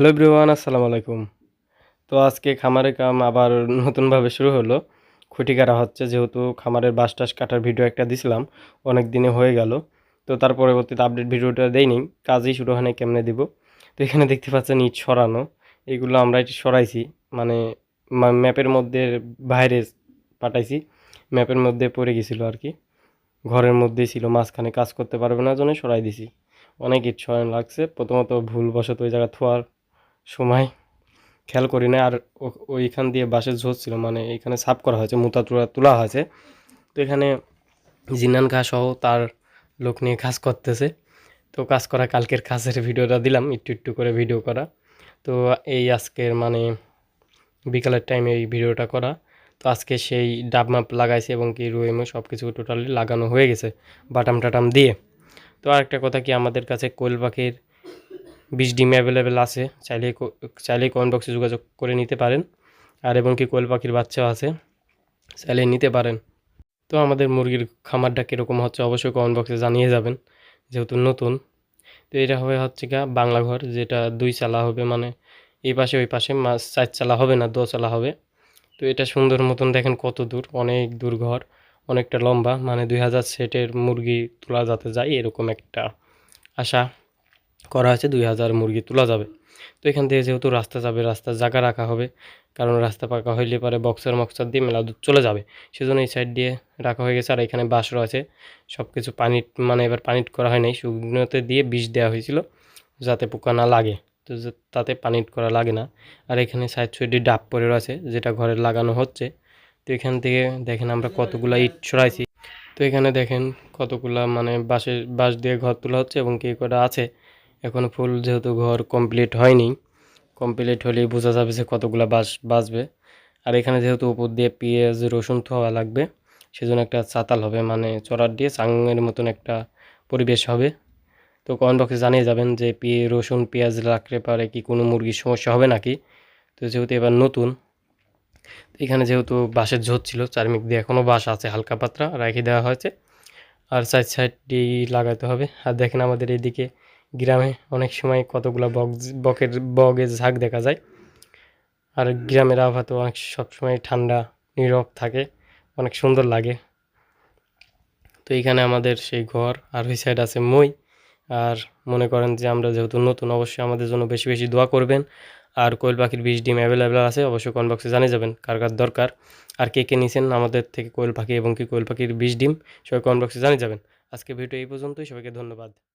Hello ব্রিওয়ান আসসালামু আলাইকুম। তো আজকে খামারের কাম আবার নতুনভাবে শুরু হলো। খুঁটি কাটা হচ্ছে, যেহেতু খামারের বাঁশ টাস কাটার ভিডিও একটা দিছিলাম, অনেক দিনে হয়ে গেল। তো তার পরবর্তীতে আপডেট ভিডিওটা দেইনি, কাজই শুরু হয় কেমনে দিব? তো এখানে দেখতে পাচ্ছেন ইট সরানো, এগুলো আমরা এটি সরাইছি মানে ম্যাপের মধ্যে বাইরে পাঠাইছি, ম্যাপের মধ্যে পড়ে গেছিল আর কি। ঘরের মধ্যেই ছিল, মাঝখানে কাজ করতে পারবে না জন্য সরাই দিছি। অনেক ইট সরানো লাগছে, প্রথমত ভুলবশত ওই জায়গা থোয়ার সময় খেয়াল করি না আর ওইখান দিয়ে বাসের ঝোঁজ ছিল মানে এখানে সাফ করা হয়েছে, মুতা তুলা, তোলা হয়েছে। তো এখানে জিনান ঘা সহ তার লোক নিয়ে কাজ করতেছে। তো কাজ করা কালকের কাজের ভিডিওটা দিলাম, একটু একটু করে ভিডিও করা। তো এই আজকের মানে বিকালের টাইমে এই ভিডিওটা করা। তো আজকে সেই ডাব মাপ লাগাইছে এবং কি রুইমে সব কিছু টোটালি লাগানো হয়ে গেছে, বাটাম টাটাম দিয়ে। তো আরেকটা কথা কি, আমাদের কাছে কোয়েল পাখির বিশ ডিম অ্যাভেলেবেল আছে, চাইলে চাইলে কমেন্ট বক্সে যোগাযোগ করে নিতে পারেন। আর এবং কি কোয়েল পাখির বাচ্চাও আছে, চাইলে নিতে পারেন। তো আমাদের মুরগির খামারটা কীরকম হচ্ছে অবশ্যই কমেন্ট বক্সে জানিয়ে যাবেন, যেহেতু নতুন। তো এটা হবে হচ্ছে গা বাংলা ঘর, যেটা দুই চালা হবে মানে এই পাশে ওই পাশে মাছ চার চালা হবে না দো চালা হবে। তো এটা সুন্দর মতন দেখেন কত দূর, অনেক দূর ঘর, অনেকটা লম্বা মানে দুই হাজার সেটের মুরগি তোলা যাতে যায়, এরকম একটা আশা। করা হয়েছে, দুই হাজার মুরগি তোলা যাবে। তো এখান থেকে যেহেতু রাস্তা যাবে রাস্তা জায়গা রাখা হবে, কারণ রাস্তা পাকা হইলে পরে বক্সার মক্সার দিয়ে মেলা দূর চলে যাবে। সেজন্য এই সাইড দিয়ে রাখা হয়ে গেছে, আর এখানে বাঁশ রয়েছে। সব কিছু পানি মানে এবার পানিট করা হয় নাই, শুকনোতে দিয়ে বিষ দেওয়া হয়েছিল, যাতে পোকা না লাগে। তো তাতে পানিট করা লাগে না। আর এখানে সাইড সাইডে ডাব পড়ে রয়েছে, যেটা ঘরে লাগানো হচ্ছে। তো এখান থেকে দেখেন আমরা কতগুলা ইট ছড়াইছি। তো এখানে দেখেন কতগুলা মানে বাঁশের, বাঁশ দিয়ে ঘর তোলা হচ্ছে এবং কে কটা আছে। এখনও ফুল যেহেতু ঘর কমপ্লিট হয়নি কমপ্লিট হলেই বোঝা যাবে যে কতগুলো বাস বাঁচবে। আর এখানে যেহেতু উপর দিয়ে পেঁয়াজ, রসুন থোয়া লাগবে, সেজন্য একটা চাতাল হবে মানে চড়ার দিয়ে চাঙের মতন একটা পরিবেশ হবে। তো কমেন্ট বক্সে জানিয়ে যাবেন যে পেঁয়ে রসুন, পেঁয়াজ রাখলে পারে কি কোনো মুরগির সমস্যা হবে নাকি? তো যেহেতু এবার নতুন এখানে যেহেতু বাঁশের ঝোঁত ছিল, চারমিক দিয়ে এখনও বাঁশ আছে, হালকা পাতলা রেখে দেওয়া হয়েছে। আর সাইড সাইডটি লাগাতে হবে। আর দেখেন আমাদের এইদিকে গ্রামে অনেক সময় কতগুলো বক, বকের, বগের ঝাঁক দেখা যায়। আর গ্রামের আবহাওয়া তো অনেক সবসময় ঠান্ডা, নীরব থাকে, অনেক সুন্দর লাগে। তো এইখানে আমাদের সেই ঘর, আর ওই সাইড আছে মই। আর মনে করেন যে আমরা যেহেতু নতুন, অবশ্যই আমাদের জন্য বেশি বেশি দোয়া করবেন। আর কোয়েল পাখির বিষ ডিম অ্যাভেলেবেল আছে, অবশ্যই কমেন্ট বক্সে জানিয়ে যাবেন কার কার দরকার। আর কে কে নিছেন আমাদের থেকে কোয়েল পাখি এবং কি কোয়েল পাখির বিষ ডিম, সবাই কমেন্ট বক্সে জানিয়ে যাবেন। আজকে ভিডিও এই পর্যন্তই, সবাইকে ধন্যবাদ।